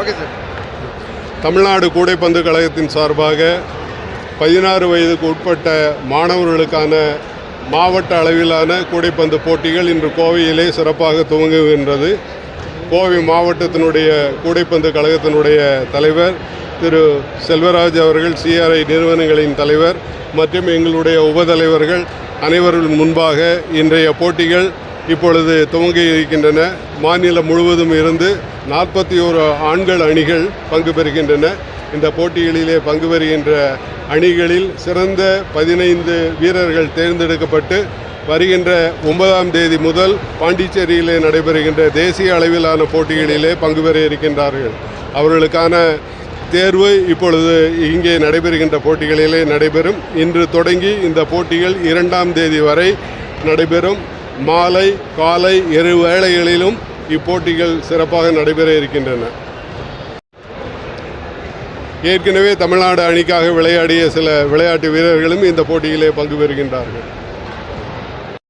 Okay sir. Tamil Nadu கூடைப்பந்து கழகத்தின் சார்பாக பதினாறு வயதுக்கு உட்பட்ட மாணவர்களுக்கான மாவட்ட அளவிலான கூடைப்பந்து போட்டிகள் இன்று கோவையிலே சிறப்பாக துவங்குகின்றது. கோவை மாவட்டத்தினுடைய கூடைப்பந்து கழகத்தினுடைய தலைவர் திரு செல்வராஜ் அவர்கள் சிஆர்ஐ நிறுவனங்களின் தலைவர் மற்றும் எங்களுடைய உபதலைவர்கள் அனைவரின் முன்பாக இன்றைய போட்டிகள் இப்பொழுது துவங்கி இருக்கின்றன. மாநிலம் முழுவதும் இருந்து நாற்பத்தி ஓரு ஆண்கள் அணிகள் பங்கு பெறுகின்றன. இந்த போட்டிகளிலே பங்கு பெறுகின்ற அணிகளில் சிறந்த பதினைந்து வீரர்கள் தேர்ந்தெடுக்கப்பட்டு வருகின்ற ஒன்பதாம் தேதி முதல் பாண்டிச்சேரியிலே நடைபெறுகின்ற தேசிய அளவிலான போட்டிகளிலே பங்கு பெற இருக்கின்றார்கள். அவர்களுக்கான தேர்வு இப்பொழுது இங்கே நடைபெறுகின்ற போட்டிகளிலே நடைபெறும். இன்று தொடங்கி இந்த போட்டிகள் இரண்டாம் தேதி வரை நடைபெறும். மாலை காலை இரு வேளைகளிலும் இப்போட்டிகள் சிறப்பாக நடைபெற இருக்கின்றன. ஏற்கனவே தமிழ்நாடு அணிக்காக விளையாடிய சில விளையாட்டு வீரர்களும் இந்த போட்டியிலே பங்கு பெறுகின்றார்கள்.